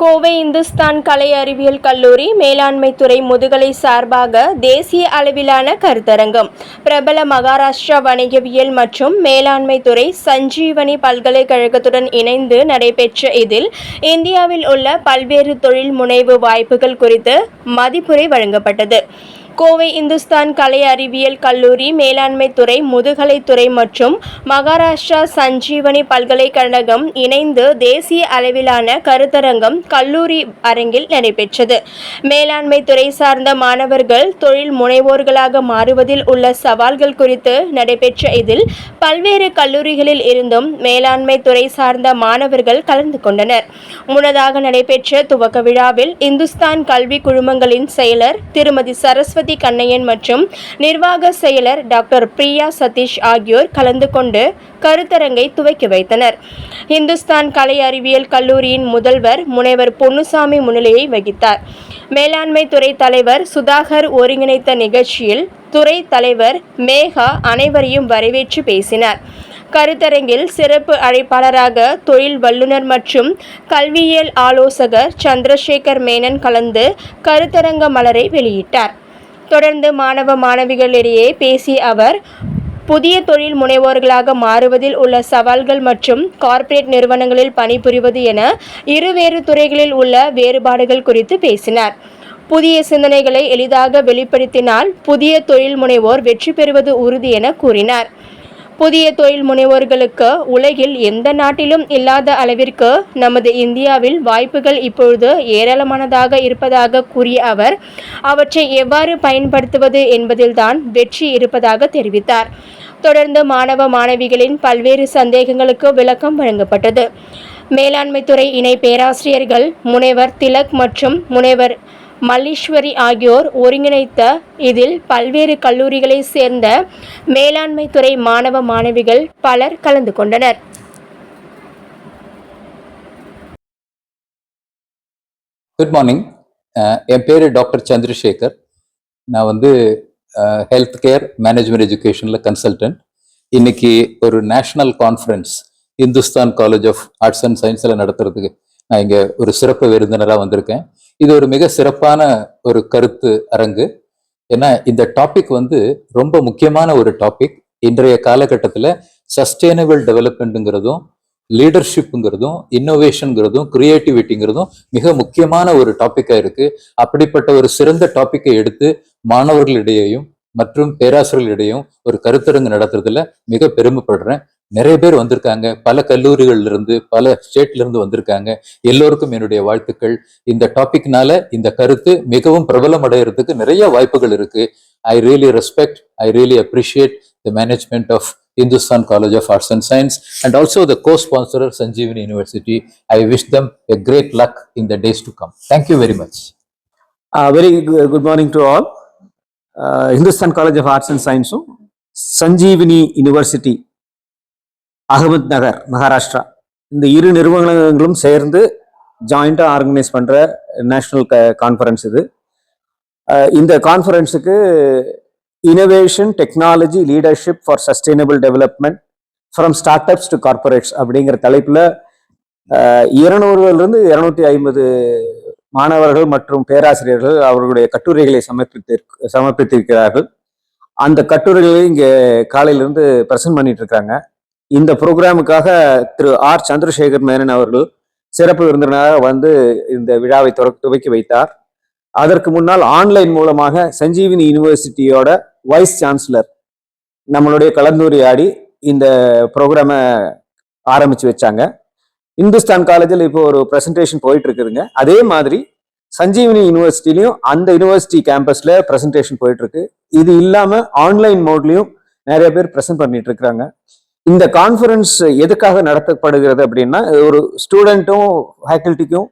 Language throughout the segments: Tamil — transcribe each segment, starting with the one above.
கோவை இந்துஸ்தான் கலை அறிவியல் கல்லூரி மேலாண்மை துறை முதுகலை சார்பாக தேசிய அளவிலான கருத்தரங்கம். பிரபல மகாராஷ்டிரா வணிகவியல் மற்றும் மேலாண்மை துறை சஞ்சீவனி பல்கலைக்கழகத்துடன் இணைந்து நடைபெற்ற இதில் இந்தியாவில் உள்ள பல்வேறு தொழில் முனைவு வாய்ப்புகள் குறித்து மதிப்புரை வழங்கப்பட்டது. கோவை இந்துஸ்தான் கலை அறிவியல் கல்லூரி மேலாண்மை துறை முதுகலை துறை மற்றும் மகாராஷ்டிரா சஞ்சீவனி பல்கலைக்கழகம் இணைந்து தேசிய அளவிலான கருத்தரங்கம் கல்லூரி அரங்கில் நடைபெற்றது. மேலாண்மை துறை சார்ந்த மாணவர்கள் தொழில் முனைவோர்களாக மாறுவதில் உள்ள சவால்கள் குறித்து நடைபெற்ற இதில் பல்வேறு கல்லூரிகளில் இருந்தும் மேலாண்மை துறை சார்ந்த மாணவர்கள் கலந்து கொண்டனர். முன்னதாக நடைபெற்ற துவக்க விழாவில் இந்துஸ்தான் கல்வி குழுமங்களின் செயலர் திருமதி சரஸ்வதி கண்ணையன் மற்றும் நிர்வாக செயலர் டாக்டர் பிரியா சதீஷ் ஆகியோர் கலந்து கொண்டு கருத்தரங்கை துவக்கி வைத்தனர். இந்துஸ்தான் கலை அறிவியல் கல்லூரியின் முதல்வர் முனைவர் பொன்னுசாமி முன்னிலையை வகித்தார். மேலாண்மை துறை தலைவர் சுதாகர் ஒருங்கிணைத்த நிகழ்ச்சியில் துறை தலைவர் மேகா அனைவரையும் வரவேற்று பேசினார். கருத்தரங்கில் சிறப்பு அழைப்பாளராக தொழில் வல்லுநர் மற்றும் கல்வியியல் ஆலோசகர் சந்திரசேகர் மேனன் கலந்து கருத்தரங்க மலரை வெளியிட்டார். தொடர்ந்து மாணவ மாணவிகளிடையே பேசிய அவர் புதிய தொழில் முனைவோர்களாக மாறுவதில் உள்ள சவால்கள் மற்றும் கார்ப்பரேட் நிறுவனங்களில் பணிபுரிவது என இருவேறு துறைகளில் உள்ள வேறுபாடுகள் குறித்து பேசினார். புதிய சிந்தனைகளை எளிதாக வெளிப்படுத்தினால் புதிய தொழில் முனைவோர் வெற்றி பெறுவது உறுதி என கூறினார். புதிய தொழில் முனைவோர்களுக்கு உலகில் எந்த நாட்டிலும் இல்லாத அளவிற்கு நமது இந்தியாவில் வாய்ப்புகள் இப்பொழுது ஏராளமானதாக இருப்பதாக கூறிய அவர் அவற்றை எவ்வாறு பயன்படுத்துவது என்பதில்தான் வெற்றி இருப்பதாக தெரிவித்தார். தொடர்ந்து மாணவ மாணவிகளின் பல்வேறு சந்தேகங்களுக்கு விளக்கம் வழங்கப்பட்டது. மேலாண்மைத்துறை இணை பேராசிரியர்கள் முனைவர் திலக் மற்றும் முனைவர் மல்லீஸ்வரி ஆகியோர் ஒருங்கிணைத்த இதில் பல்வேறு கல்லூரிகளைச் சேர்ந்த மேலாண்மை துறை மாணவ மாணவிகள் பலர் கலந்து கொண்டனர். குட் மார்னிங் uh, என் பேர் டாக்டர் சந்திரசேகர். நான் வந்து ஹெல்த் கேர் மேனேஜ்மெண்ட் எஜுகேஷனில் கன்சல்டன்ட் இன்னைக்கு ஒரு national conference Hindustan college of arts and சயின்ஸில் நடத்துறதுக்கு நான் இங்கே ஒரு சிறப்பு விருந்தினராக வந்திருக்கேன். இது ஒரு மிக சிறப்பான ஒரு கருத்து அரங்கு. ஏன்னா இந்த டாபிக் வந்து ரொம்ப முக்கியமான ஒரு டாபிக் இன்றைய காலகட்டத்தில் சஸ்டைனபிள் டெவலப்மெண்ட்டுங்கிறதும் லீடர்ஷிப்புங்கிறதும் இன்னோவேஷனுங்கிறதும் கிரியேட்டிவிட்டிங்கிறதும் மிக முக்கியமான ஒரு டாப்பிக்காக இருக்குது அப்படிப்பட்ட ஒரு சிறந்த டாப்பிக்கை எடுத்து மாணவர்களிடையேயும் மற்றும் பேராசிரியர்களிடையும் ஒரு கருத்தரங்கு நடத்துறதுல மிக பெருமைப்படுறேன். நிறைய பேர் வந்திருக்காங்க பல கல்லூரிகள்ல இருந்து பல ஸ்டேட்ல இருந்து வந்திருக்காங்க எல்லோருக்கும் என்னுடைய வாழ்த்துக்கள் இந்த டாபிக்னால இந்த கருத்து மிகவும் பிரபலம் அடைகிறதுக்கு நிறைய வாய்ப்புகள் இருக்கு I really respect I really appreciate the management of Hindustan College of Arts and Science, and also the co-sponsor Sanjeevani University. I wish them a great luck in the days to come. Thank you very much. Uh, very good, good morning to all. Uh, Hindustan College of Arts and Science, Sanjeevani university Ahmednagar Maharashtra. இந்த இரு நிறுவனங்களும் சேர்ந்து ஜாயிண்டாக ஆர்கனைஸ் பண்ணுற நேஷ்னல் க கான்ஃபரன்ஸ் இது. இந்த கான்ஃபரன்ஸுக்கு innovation technology leadership for sustainable development from startups to corporates அப்படிங்கிற தலைப்பில் இருநூறுலேருந்து இருநூத்தி ஐம்பது மாணவர்கள் மற்றும் பேராசிரியர்கள் அவர்களுடைய கட்டுரைகளை சமர்ப்பித்து சமர்ப்பித்திருக்கிறார்கள். அந்த கட்டுரைகளை இங்கே காலையிலேருந்து ப்ரெசென்ட் பண்ணிட்டு இருக்காங்க. இந்த ப்ரோக்ராமுக்காக திரு ஆர் சந்திரசேகர் மேனன் அவர்கள் சிறப்பு விருந்தினராக வந்து இந்த விழாவை துவக்கி வைத்தார். அதற்கு முன்னால் ஆன்லைன் மூலமாக சஞ்சீவினி யூனிவர்சிட்டியோட வைஸ் சான்சலர் நம்மளுடைய கலந்துரையாடி இந்த ப்ரோக்ராமை ஆரம்பிச்சு வச்சாங்க. இந்துஸ்தான் காலேஜில் இப்போ ஒரு ப்ரெசன்டேஷன் போயிட்டு இருக்குதுங்க அதே மாதிரி சஞ்சீவினி யூனிவர்சிட்டிலையும் அந்த யூனிவர்சிட்டி கேம்பஸில் ப்ரெசன்டேஷன் போயிட்டு இருக்கு இது இல்லாமல் ஆன்லைன் மோட்லேயும் நிறைய பேர் ப்ரெசென்ட் பண்ணிட்டு இருக்கிறாங்க. இந்த கான்ஃபரன்ஸ் எதுக்காக நடத்தப்படுகிறது அப்படின்னா ஒரு ஸ்டூடெண்ட்டும் ஃபேக்கல்ட்டிக்கும்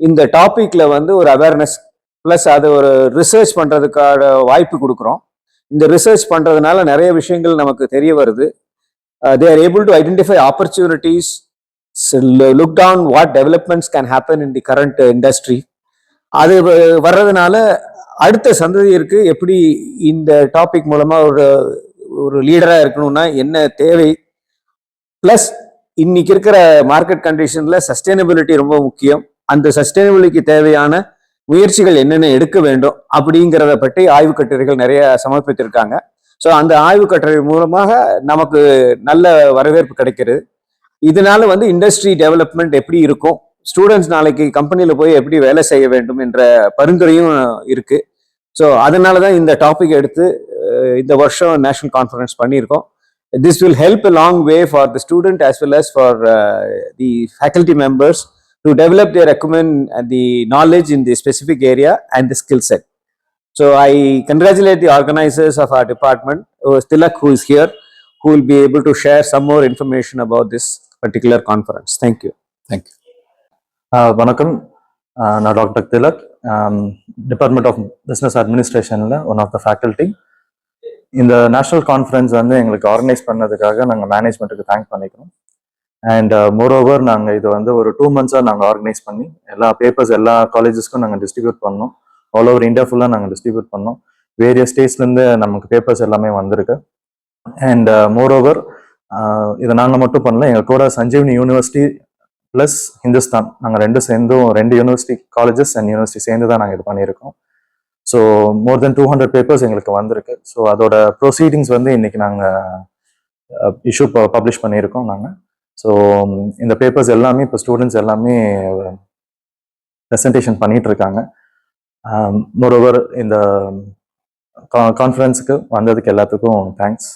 இந்த டாப்பிக்கில் வந்து ஒரு அவேர்னஸ் ப்ளஸ் அது ஒரு ரிசர்ச் பண்ணுறதுக்கான வாய்ப்பு கொடுக்குறோம். இந்த ரிசர்ச் பண்ணுறதுனால நிறைய விஷயங்கள் நமக்கு தெரிய வருது. They are able to identify opportunities look down what developments can happen in the current industry அது வ- வர்றதுனால அடுத்த சந்ததியிற்கு எப்படி இந்த டாபிக் மூலமாக ஒரு ஒரு லீடராக இருக்கணும்னா என்ன தேவை ப்ளஸ் இன்னைக்கு இருக்கிற மார்க்கெட் கண்டிஷன்ல சஸ்டைனபிலிட்டி ரொம்ப முக்கியம். அந்த சஸ்டைனபிலிட்டிக்கு தேவையான முயற்சிகள் என்னென்ன எடுக்க வேண்டும் அப்படிங்கிறத பற்றி ஆய்வு கட்டுரைகள் நிறைய சமர்ப்பித்திருக்காங்க. ஸோ அந்த ஆய்வு கட்டுரை மூலமாக நமக்கு நல்ல வரவேற்பு கிடைக்கிறது. இதனால வந்து இண்டஸ்ட்ரி டெவலப்மெண்ட் எப்படி இருக்கும்? ஸ்டூடெண்ட்ஸ் நாளைக்கு கம்பெனியில் போய் எப்படி வேலை செய்ய வேண்டும் என்ற பரிந்துரையும் இருக்கு. ஸோ அதனால தான் இந்த டாபிக் எடுத்து இந்த வருஷம் நேஷனல் கான்ஃபரன்ஸ் பண்ணியிருக்கோம். This will help a long way for the student as well as for the faculty members to develop their acumen and the knowledge in the specific area and the skill set. So I congratulate the organizers of our department, uh, Tilak who is here, who will be able to share some more information about this particular conference. Thank you. Thank you ஆஹ் வணக்கம் ஆஹ் நான் doctor Thilak department of business அட்மினிஸ்ட்ரேஷனில் one of the faculty இந்த நேஷனல் கான்ஃபரன்ஸ் வந்து எங்களுக்கு ஆர்கனைஸ் பண்ணதுக்காக நாங்கள் மேனேஜ்மெண்ட்டுக்கு தேங்க் பண்ணிக்கிறோம். அண்ட் மோரோவர் நாங்கள் இது வந்து ஒரு டூ மந்த்ஸாக நாங்கள் ஆர்கனைஸ் பண்ணி எல்லா பேப்பர்ஸ் எல்லா காலேஜஸ்க்கும் நாங்கள் டிஸ்ட்ரிபியூட் பண்ணோம். ஆல் ஓவர் இந்தியா ஃபுல்லாக நாங்கள் டிஸ்ட்ரிபியூட் பண்ணோம். வேரியஸ் ஸ்டேட்ஸ்லேருந்து நமக்கு பேப்பர்ஸ் எல்லாமே வந்திருக்கு. அண்ட் மோரோவர் uh, uh, இதை நாங்கள் மட்டும் பண்ணல எங்கள் கூட சஞ்சீவனி யூனிவர்சிட்டி ப்ளஸ் ஹிந்துஸ்தான் நாங்கள் ரெண்டு சேர்ந்தும் ரெண்டு யூனிவர்சிட்டி காலேஜஸ் அண்ட் யூனிவர்சிட்டி சேர்ந்து தான் நாங்கள் இது பண்ணியிருக்கோம். So more than two hundred papers எங்களுக்கு வந்திருக்கு. ஸோ அதோட ப்ரொசீடிங்ஸ் வந்து இன்னைக்கு நாங்கள் இஷ்யூ பப்ளிஷ் பண்ணியிருக்கோம் நாங்கள் ஸோ இந்த பேப்பர்ஸ் எல்லாமே இப்போ ஸ்டூடெண்ட்ஸ் எல்லாமே ப்ரெசன்டேஷன் பண்ணிட்டு இருக்காங்க மோரோவர் um, இந்த கான்ஃபரன்ஸுக்கு வந்ததுக்கு எல்லாத்துக்கும் தேங்க்ஸ்